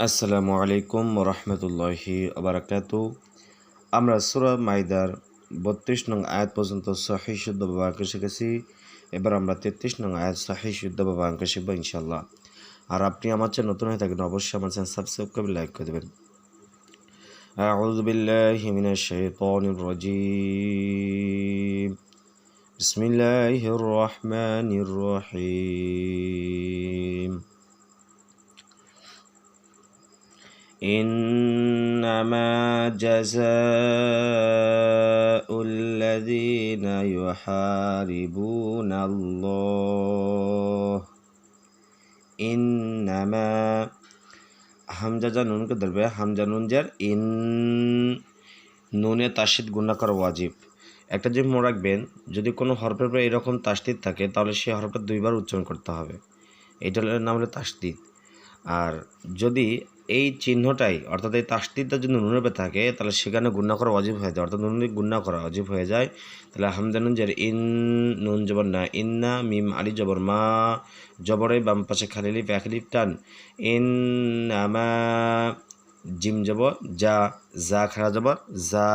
আসসালামু আলাইকুম রহমতুল্লাহি আবরাকাত আমরা সুরা মাইদার বত্রিশ নং আয়াত পর্যন্ত সহি শুদ্ধ বাবাঙ্ক শিখেছি এবার আমরা তেত্রিশ নং আয়াত সহি শুদ্ধ বাবাঙ্ক শিখবো ইনশাল্লাহ আর আপনি আমার চ্যানেল নতুন হয়ে থাকেন অবশ্যই আমার চ্যানেল সাবস্ক্রাইব করে লাইক করে দেবেন أعوذ بالله من الشيطان الرجيم بسم الله الرحمن الرحيم إنما جزاء الذين يحاربون الله إنما হামজা নুনকে ধরবে হামজা নুন যার ইন নুনে তাসিদ গুণা করা ওয়াজিব একটা যে মনে রাখবেন যদি কোনো হরফের পরে এরকম তাসদিদ থাকে তাহলে সেই হরফটা দুইবার উচ্চারণ করতে হবে এটার নাম হলো তাসদিদ আর যদি এই চিহ্নটাই, অর্থাৎ এই তাসদিদটা যদি নুনের উপরে থাকে, তাহলে সেখানে গুণা করা অজীব হয়ে যায়। অর্থাৎ নুন গুণা করা অজীব হয়ে যায়, তাহলে হামদানুন যে ইন, নুন জবর না, ইন্না মিম আলি জবর মা জবরে বাম পাশে খালিলিপ একলিপ টান। ইন আমা জিম জবর, যা যা খারা জবর, যা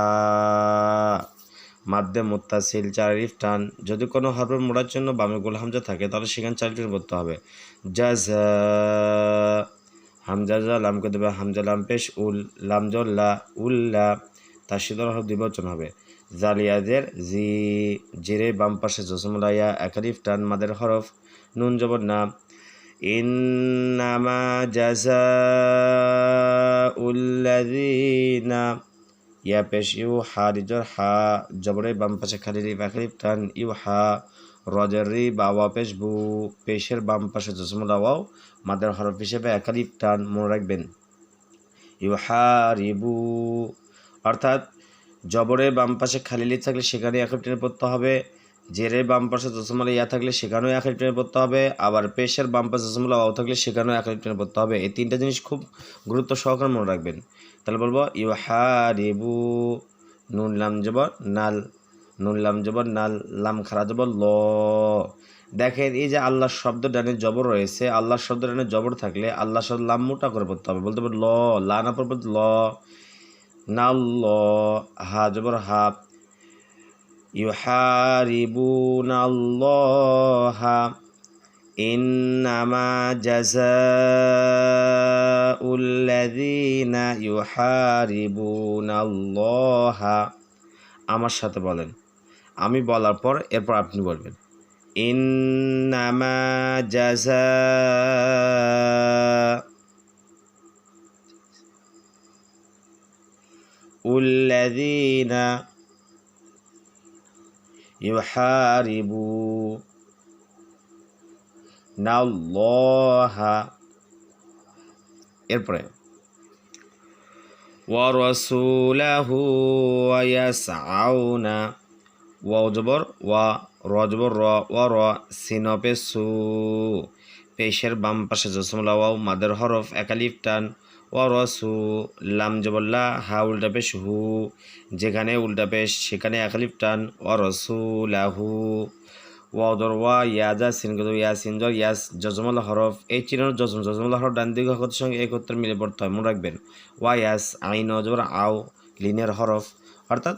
মাধ্যে মোত্তাসিল চারিফ টান। যদি কোনো হরফের মোড়ার জন্য বামে গোল হামজা থাকে, তাহলে সেখানে চারিফ করতে হবে। যা হামজা জা লামকে দেবে, হামজা লাম পেশ, উল লামজল্লা উল্লা তার শীতল হরফ দ্বিবচন হবে। জালিয়াদের জি, জিরে বাম পাশে জসমলাইয়া একালিফ টান মাদের হরফ, নুন জবর না ইন্নামা জাজা উল্লাদিনা ইয়া পেশ ইউ হা রিজর হা, জবরে বাম পাশে খালি রিফ একালিফ টান ইউ হা রজের রি বাওয়া পেশ বু, পেশের বাম পাশে জসমুল আওয়াও মাদের হরফ হিসেবে একাধিক টান মনে রাখবেন। ইউ হা রিবু অর্থাৎ জবরে বাম পাশে খালি লিপ থাকলে সেখানে একালিফ টেনে পড়তে হবে, জেরে বাম পাশে জসমুল ইয়া থাকলে সেখানেও একালিফ টেনে পড়তে হবে, আবার পেশের বাম পাশে জসমুল আওয়াও থাকলে সেখানেও একালিফ টেনে পড়তে হবে। এই তিনটা জিনিস খুব গুরুত্ব সহকারে মনে রাখবেন। তাহলে বলব ইউ হা রিবু নুন লাম জবর, নাল নুন লাম জবর, নাল লাম খারা জবর, ল। দেখেন, এই যে আল্লাহর শব্দ ডানে জবর রয়েছে, আল্লাহর শব্দ ডানে জবর থাকলে আল্লাহ শব্দ লাম মোটা করে পড়তে হবে। বলতে হবে ল, লা না পড়বে ল। না ল, হা জবর, হা। ইউহারিবুন আল্লাহা, ইন্নামা জাযাউল্লাযীনা ইউহারিবুন আল্লাহা। আমার সাথে বলেন। আমি বলার পর এরপর আপনি বলবেন ইন্নামা জাজা উল্লাযীনা ইউহারিবুনা আল্লাহা এরপরে ورسوله ويسعون ওয়াও জবর, ওয়া, র জবর, র, ওয়া, র, সিনপে সু। পেশের বাম পাশে জসমলা ওয়াও, মাদের হরফ, একালিফ টান, ওয়া, র, সু। লাম জবল্লা হা উল্টা পেশ হু যেখানে উল্টা পেশ সেখানে একালিফ টান, ওয়া রসু লাহু ওয়াদর ওয়া, ইয়া ইয়াজা সিনগদ ইয়া সিনজর ইয়াস জজমল হরফ, এই চিহ্ন জজম জজমল হরফ ডান দিকে হকতের সঙ্গে একত্রে মিলে পড়তে হয়, মনে রাখবেন। ওয়া ইয়াস আইন জবর, আও, লিনের হরফ। অর্থাৎ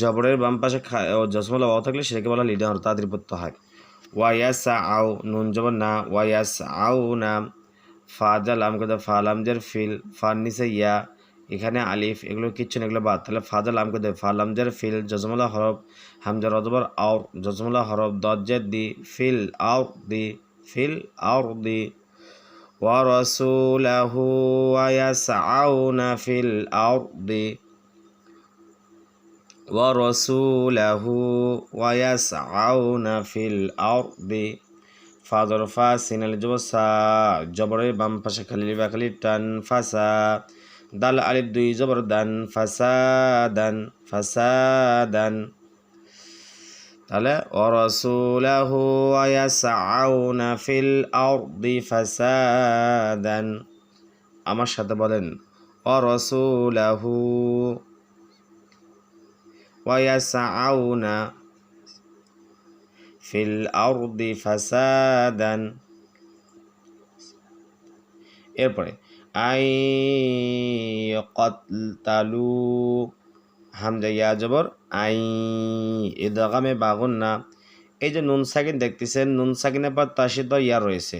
জবরের বাম পাশে জজমল ওয়াও থাকলে সেটাকে বলা লিনের হরফ তাড়াতাড়ি পড়তে হয় ওয়া ইয়াস আও নুন জবর না ওয়া ইয়াস আও না ফাজা লাম কথা ফা লামজের ফিল ফার নিচে ইয়া এখানে আলিফ এগুলো কিচ্ছু না এগুলো বাদ তাহলে ফাজা লাম কে দেয় ফা লামজার ফিল জজমুল্লাহ হরফ হামজা রজবর আও জজমুল্লাহ হরফ দজ্জের দি ফিল আও দি ফিল আও দি ورسوله ويسعون في الأرض ورسوله ويسعون في الأرض ফাদর ফা সিনাল জবর সা জবরের বাম পাশে খালি বাখালি টান ফাসা দাল আলিফ দুই জবর দান ফাসাদান ফাসাদান তাহলে অরসুলাহু ওয়াসাউনা ফিল আরদি ফাসাদান আমার সাথে বলেন অরসুলাহু ওয়াসাউনা في الأرض فسادا. এরপরে, আই কতালু হামজা ইয়া জবর, আই এ দগামে বাগুন না এই যে নুন সাকিন দেখতেছেন, নুন সাকিনের পর তাসিদ ইয়া রয়েছে।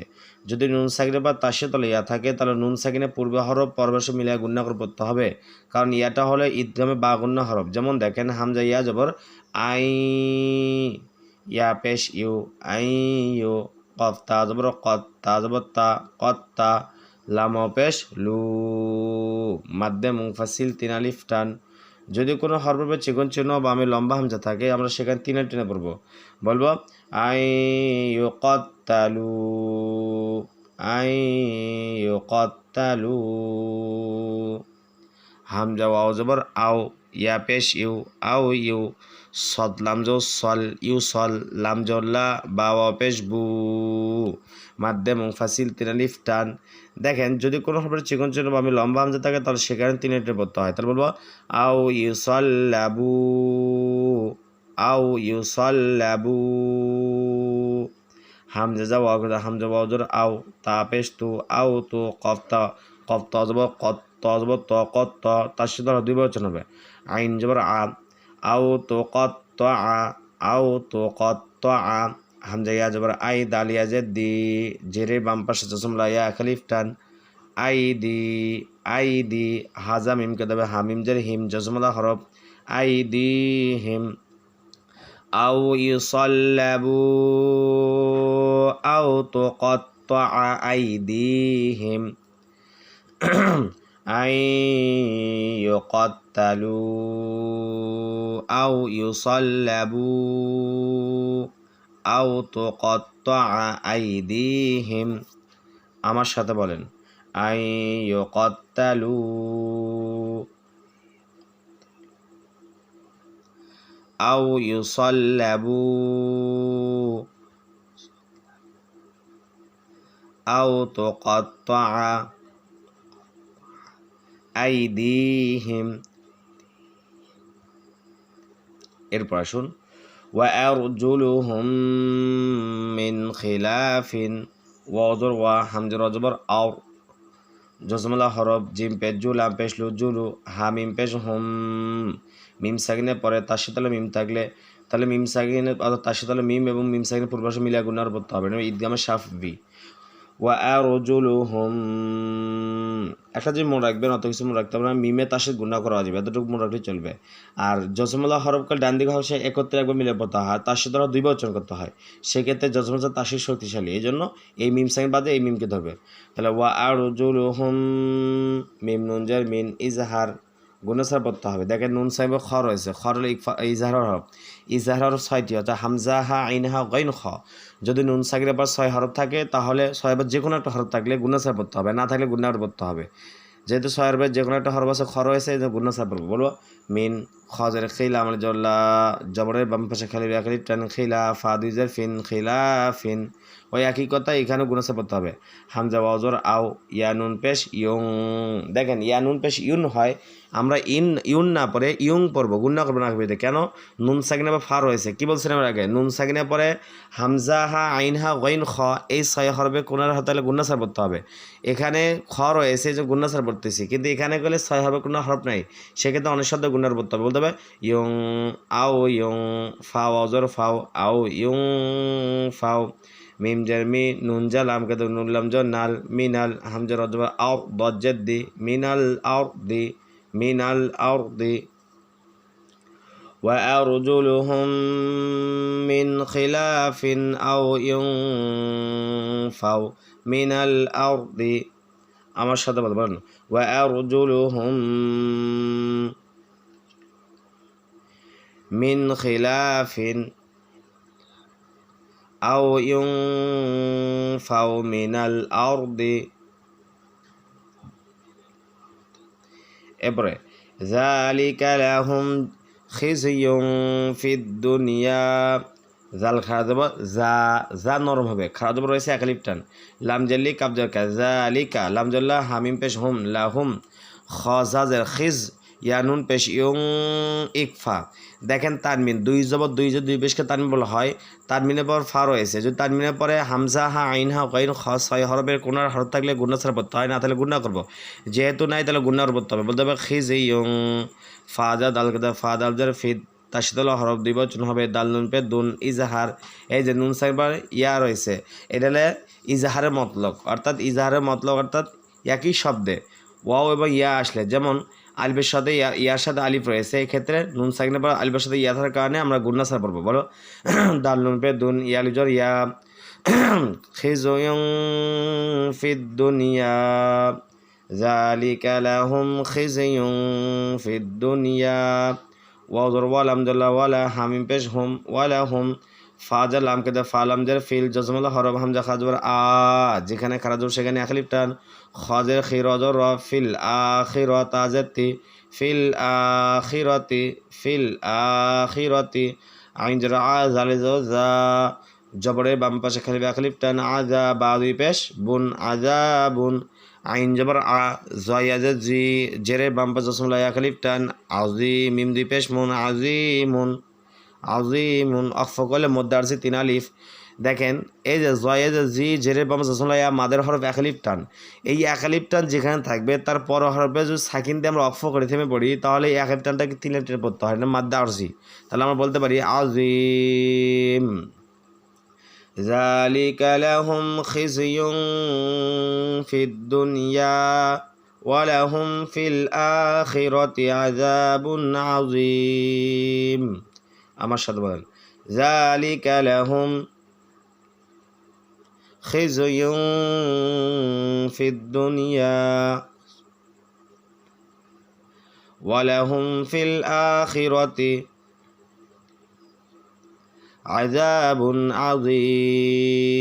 যদি নুন সাকিনের পর তাসিদ ইয়া থাকে, তাহলে নুন সাকিনের পূর্বে হরফ পরবেশ মিলিয়ে গুণনা করে পড়তে হবে। কারণ ইয়াটা হলে ঈদগামে বাগুন্না হরফ। যেমন দেখেন, হামজা ইয়া জবর, আই ইয়া পেশ ইউ, আই ইউ, কফ তা জবর, কত তা জবর, তা, কত তা লাম পেশ, লু, মাদ্দে মুংফাসিল তিন আলিফ, টান যদি কোনো হরফে চিকন চিহ্ন বা আমি লম্বা হামজা থাকে, আমরা সেখানে তিনে টেনে পড়ব। বলব, আই ইউ কত্তালু আই ইউ কত্তালু হামজা ওয়াও জবর, আও ইয়া পেশ ইউ, আও ইউ সদ লামজো সল, ইউ সল লামজল্লা বা পেশ বু। মাধ্যে মুংফাসিল তিনালিফ টান। দেখেন, যদি কোনো হরফের চিকন চিহ্ন বা আমি লম্বা হামজা থাকে, তাহলে সেখানে তিন টেনে পড়তে হয়। তাহলে বলব, আও ইউ সল্লাবু আও ইউ সল্লাবু হামজা যাও হামজা ওয়াজর আও তা পেশ তু আও তু কফতা কফতা অজব কত তজব ত কত তার সাথে দুই বছর হবে। আইন জবর আ, আও তো কত আ, আও তো কত আ হামজাইয়া জবর আই দালিয়া জে দি জেরে বাম পাশে চসমলা লাইয়া খালিফ টান। আই দি আই দি, হাজা মিমকে দেবে হামিম জের হিম জসমলা হরফ আই দি হিম। আউ ইউসল্লাবু আউ তো কত আই দি হিম। আই ইউকত্তালু আউ ইউসল্লাবু। আও তো কত আই আইদিহিম। আমার সাথে বলেন, আই কত্তালু আও ইউসল্লাবু। আও তো কত আই আইদিহিম। এরপর আসুন। وأرجلهم من خلاف وأضر وحمد رجبر أو জজমলা হরফ জিম পেশ জু লাম পেশ লু জুলু হা মিম পেশ হুম মিম সাকিনের পরে তার সাথে মিম থাকলে তাহলে মিম সাকিনের অর্থাৎ তার সাথে মিম এবং মিম সাকিনের পূর্বাশে মিলিয়া গুণার পড়তে হবে ঈদগামের সাফ বি ওয়া একটা যে মনে রাখবেন, অত কিছু মনে রাখতে হবে না। মিমে তার সাথে গুণা করা যাবে এতটুকু মনে রাখলে চলবে। আর জসমলা হরফকাল ডান দিকে হচ্ছে একত্রে একবার মিলে পড়তে হয় তার সাথে দুই বচন করতে হয়। সেক্ষেত্রে জসমলা তাসির শক্তিশালী, এই জন্য এই মিম সাইন বাদে এই মিমকে ধরবে। তাহলে ওয়া আরজুলুহুম মিম নুনজার মিন ইজহার গুণসার পড়তে হবে। দেখেন নুন সাহেব খ রয়েছে। খর ইজহার হরফ। ইজহার ছয়টি, অর্থাৎ হামজা, হা, আইন, হা গৈন খ। যদি নুন সাকিরের পর ছয় হরফ থাকে, তাহলে ছয় বার যে কোনো একটা হরফ থাকলে গুণসার পড়তে হবে। না থাকলে গুণার পড়তে হবে। যেহেতু ছয় বার যে কোনো একটা হরফ আছে, খ রয়েছে গুণাসার পড়ব। বলব মিন খজের খিলা আমার জল্লা জবরের বাম পাশে খালি ব্যাখালি টান খিলা ফা দুইজের ফিন খিলা ফিন। ওই একই কথা এখানে গুণাসে পড়তে হবে। হামজা ওয়াজর আও ইয়ানুন পেশ, ইয়ং। দেখেন ইয়ানুন পেশ, ইউন হয়, আমরা ইন, ইউন না পরে ইয়ং পড়ব গুণ না করব না কবিতে। কেন? নুন সাকিনে বা ফা রয়েছে। কী বলছিলাম এর আগে? নুন সাকিনে পরে হামজা হা, আইন হা ওয়াইন খ, এই ছয় হরবে কোনার হাতালে গুন্নাসার পড়তে হবে। এখানে খ রয়েছে যে গুন্নাসার পড়তেছি কিন্তু এখানে গেলে ছয় হরবে কোনো হরফ নাই। সেক্ষেত্রে অনেক শব্দ গুন্নার পড়তে হবে বলতে হবে ইয়ং আও ইয়ং ফাও অজর ফাও আও ইয়ং ফাও মিম জার মি নুন জাল আমকে তো নুন লাম জ নাল মিনাল হামজা রজবা আও দজ্জাদ দি মিনাল আও দি মিনাল আও দি وأرجلهم من خلاف أو ينفوا من الأرض আমার সাথে বলতে পারেন وأرجلهم মিন খিলাফিন আও ইউনফাউ মিনাল আরদি এরপরে জালিকা লাহুম খিজিয়ুম ফিদ দুনিয়া জাল খারাজ যা যা নরম হবে। খারাজ রয়েছে একালিপ টান লামজাল্লি কাবজার কা জা আলিকা লামজাল্লা হামিম পেশ হুম, লাহুম। খজাজের খিজ ইয়ানুন পেশ ইউং ইকফা। দেখেন তানমিন, দুই জবর দুই যে দুই পেশকে তানমিন বলা হয়, তানমিনের পর ফা রয়েছে যদি তানমিনের পরে হামজা হা আইন হা কইন খ ছয় হরফের কোনার হরফ থাকলে গুণা ছাড়া পড়তে হয় না, তাহলে গুণা করব। যেহেতু নাই, তাহলে গুণার পড়তে হবে বলতে হবে খিজ ইয়ং ফাজা দাল ফা, দাল জার ফিদ, তার হরফ দুই বচন হবে, দাল নুন পে দুন, ইজাহার, এই যে নুন সাইবার ইয়া রয়েছে, এটা হলে ইজাহারের মতলক অর্থাৎ ইজাহারের মতলক অর্থাৎ একই শব্দে। ওয়াও এবং ইয়া আসলে, যেমন আলিফের সাথে ইয়া ইয়ার সাথে আলিফ রয়েছে এই ক্ষেত্রে নুন সাইনের পর আলিফের সাথে ইয়া থাকার কারণে আমরা গুন্না সার পড়বো বলো দাল নুন পে দুন ইয়া লিজর ইয়া খিজয়ং ফিদ দুনিয়া ذلك لهم خزي في الدنيا ওয়াজর ওয়ালাম জাল্লা ওয়ালা হামিম পেশ হুম ওয়ালা আম কেদা ফালাম জার ফিল জজমুল হরব হামজা খাজবর। আ, যেখানে খারাজুর সেখানে আখলিফ টান। খজের খিরজর র ফিল আখিরত আজাতি ফিল আখিরতি ফিল আখিরতি। আইন জর আ জালে যা জবরের বাম পাশে খালিফ আখলিফ টান। আজা বা দুই পেশ, বুন আজা বুন আইন জবর আ জয়াজ জি জেরে বাম পাশে জসমুল আয়া খালিফ টান। আজি মিম দুই পেশ, মুন আজিমুন আজিমুন অফকলের মধ্যে তিন আলিফ। দেখেন, এই যে জয় যে জি, জেরে বাম জাসমলাইয়া মাদের হরফ একালিপ টান। এই একালিপ টান যেখানে থাকবে, তার পর হরফে যদি সাকিন দিয়ে আমরা অফ করে থেমে পড়ি, তাহলে এই একালিপ টানটাকে তিন লিটার পড়তে হয় না? মাদ্দা আরজি তাহলে আমরা বলতে পারি আজিম জালিকা লাহুম খিজিয়ুন ফিদ দুনিয়া ওয়ালাহুম ফিল আখিরাতি আযাবুন আযীম। আমার সাথে বলেন ذلك لهم خزي في الدنيا ولهم في الآخرة عذاب عظيم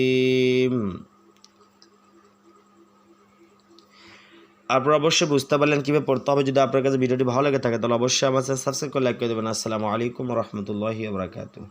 আপনারা অবশ্যই বুঝতে পারলেন কীভাবে পড়তে হবে। যদি আপনার কাছে ভিডিওটি ভালো লেগে থাকে, তাহলে অবশ্যই আমার সাবস্ক্রাইব করে লাইক করে দেবেন। আসসালামু আলাইকুম রহমতুল্লাহি বারাকাতুহ।